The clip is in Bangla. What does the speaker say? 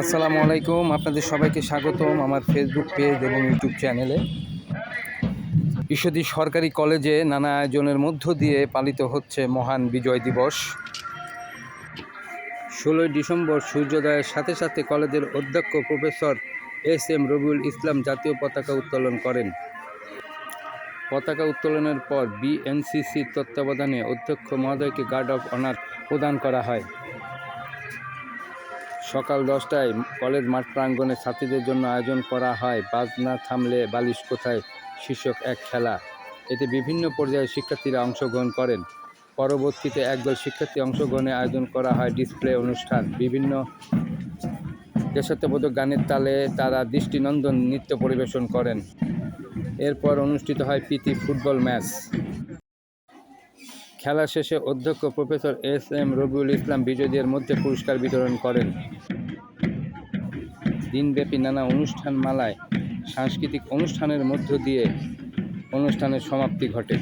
আসসালামু আলাইকুম, আপনাদের সবাইকে স্বাগতম আমার ফেসবুক পেজ এবং ইউটিউব চ্যানেলে ঈশ্বরদী সরকারি কলেজে নানা আয়োজনের মধ্য দিয়ে পালিত হচ্ছে মহান বিজয় দিবস। ষোলোই ডিসেম্বর সূর্যোদয়ের সাথে সাথে কলেজের অধ্যক্ষ professor S M Rabiul Islam জাতীয় পতাকা উত্তোলন করেন। পতাকা উত্তোলনের পর বিএনসিসির তত্ত্বাবধানে অধ্যক্ষ মহোদয়কে গার্ড অফ অনার প্রদান করা হয়। সকাল দশটায় কলেজ মাঠ প্রাঙ্গণে ছাত্রীদের জন্য আয়োজন করা হয়। বাজ না থামলে বালিশ কোথায়? শীর্ষক এক খেলা। এতে বিভিন্ন পর্যায়ে শিক্ষার্থীরা অংশগ্রহণ করেন। পরবর্তীতে একদল শিক্ষার্থী অংশগ্রহণে আয়োজন করা হয় ডিসপ্লে অনুষ্ঠান। বিভিন্ন দেশাত্মবোধক গানের তালে তারা দৃষ্টিনন্দন নৃত্য পরিবেশন করেন। এরপর অনুষ্ঠিত হয় প্রীতি ফুটবল ম্যাচ। খেলা শেষে অধ্যক্ষ professor S M Rabiul Islam বিজয়ীদের মধ্যে পুরস্কার বিতরণ করেন। দিনব্যাপী নানা অনুষ্ঠান মালায় সাংস্কৃতিক অনুষ্ঠানের মধ্য দিয়ে অনুষ্ঠানের সমাপ্তি ঘটে।